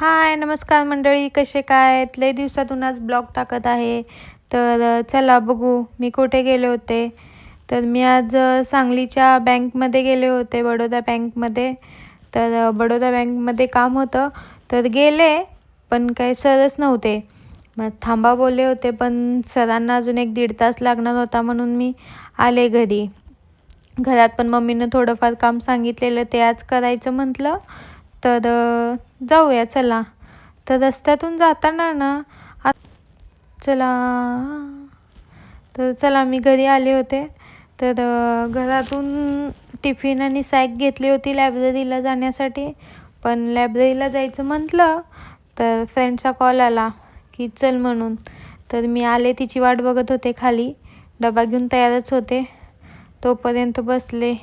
हाय नमस्कार मंडळी कसे काय आहेत? लय दिवसातून आज ब्लॉग टाकत आहे. तर चला बघू मी कुठे गेले होते? तर मी आज सांगलीच्या बँकमध्ये गेले होते बडोदा बँकमध्ये. तर बडोदा बँकमध्ये काम होतं. तर गेले पण काही सरच नव्हते. मग थांबा बोलले होते पण सरांना अजून एक दीड तास लागणार होता म्हणून मी आले घरी. घरात पण मम्मीनं थोडंफार काम सांगितलेलं ते आज करायचं म्हटलं. तर जाऊया चला. तर रस्त्यातून जाताना ना चला. तर चला मी घरी आले होते. तर घरातून टिफिन आणि सॅक घेतली होती लायब्ररीला जाण्यासाठी. पण लायब्ररीला जायचं म्हटलं तर फ्रेंडचा कॉल आला की चल म्हणून. तर मी आले तिची वाट बघत होते खाली. डबा घेऊन तयारच होते. तोपर्यंत बसले.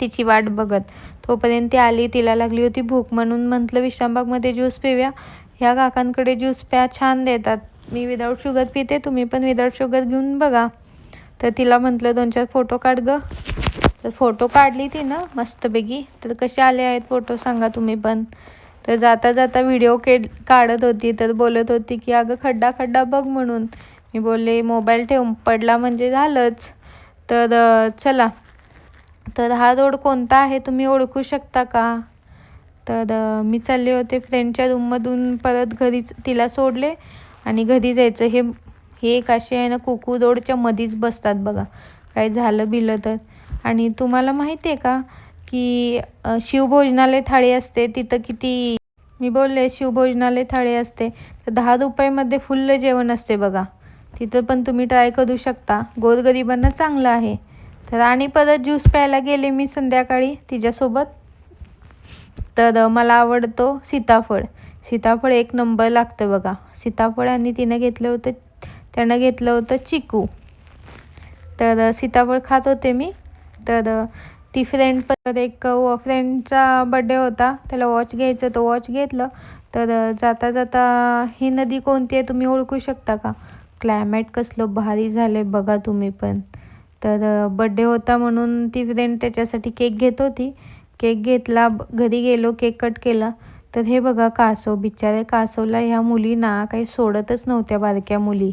तिची वाट बघत. तोपर्यंत ती आली तिला लागली होती भूक म्हणून म्हटलं विश्रामबागमध्ये ज्यूस पिऊया. ह्या काकांकडे ज्यूस प्या छान देतात. मी विदाऊट शुगर पिते तुम्ही पण विदाऊट शुगर घेऊन बघा. तर तिला म्हटलं दोन चार फोटो काढ गं. तर फोटो काढली ती ना मस्तपैकी. तर कसे आले आहेत फोटो सांगा तुम्ही पण. तर जाता जाता व्हिडिओ के काढत होती तर बोलत होती की अगं खड्डा खड्डा बघ म्हणून. मी बोलले मोबाईल ठेवून पडला म्हणजे झालंच. तर चला. तर हा रोड कोणता आहे तुम्ही ओळखू शकता का? तर मी चालले होते फ्रेंडच्या रूममधून परत घरीच तिला सोडले आणि घरी जायचं. हे हे एक असे आहे ना कुकू रोडच्या मधीच बसतात बघा. काय झालं बिलं तर. आणि तुम्हाला माहिती आहे का की शिवभोजनालय थाळी असते. तिथं किती मी बोलले शिवभोजनालय थाळी असते. तर दहा रुपयामध्ये फुल्ल जेवण असते बघा. तिथं पण तुम्ही ट्राय करू शकता. गोरगरिबांना चांगलं आहे. तर आणि परत ज्यूस प्यायला गेले मी संध्याकाळी तिच्यासोबत. तर मला आवडतो सीताफळ. सीताफळ एक नंबर लागतं बघा. सीताफळ आणि तिनं घेतलं होतं त्यानं घेतलं होतं चिकू. तर सीताफळ खात होते मी. तर ती फ्रेंड पण एक फ्रेंडचा बड्डे होता. त्याला वॉच घ्यायचं तो वॉच घेतलं. तर जाता जाता ही नदी कोणती आहे? तुम्ही ओळखू शकता का? क्लायमेट कसलं भारी झालं आहे बघा तुम्ही पण. तर बड्डे होता म्हणून ती फ्रेंड त्याच्यासाठी केक घेत होती. केक घेतला घरी गेलो केक कट केला. तर हे बघा कासव बिचारे कासवला ह्या मुली ना काही सोडतच नव्हत्या बारक्या मुली.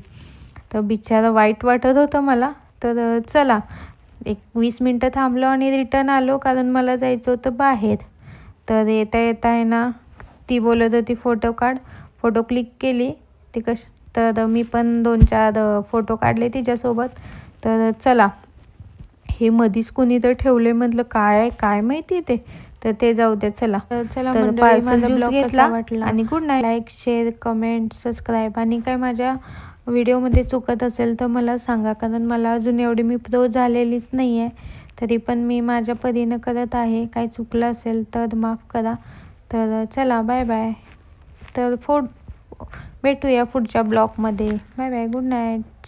तर बिचारा वाईट वाटत होतं मला. तर चला एक वीस मिनटं थांबलो आणि रिटर्न आलो कारण मला जायचं होतं बाहेर. तर येता येता आहे ना ती बोलत होती फोटो काढ. फोटो क्लिक केली. ती कश तर मी पण दोन चार फोटो काढले तिच्यासोबत. तर चला हे मधीच कुणी तर ठेवले म्हटलं काय काय माहिती ते? तर ते जाऊ द्या चला. घेतला वाटला? आणि good night like share comment subscribe आणि काय माझ्या व्हिडिओमध्ये चुकत असेल तर मला सांगा कारण मला अजून एवढी मी प्रो झालेलीच नाही आहे तरी पण मी माझ्या परीनं करत आहे. काही चुकलं असेल तर माफ करा. तर चला बाय बाय तर फूड भेटूया पुढच्या ब्लॉगमध्ये. Bye bye good night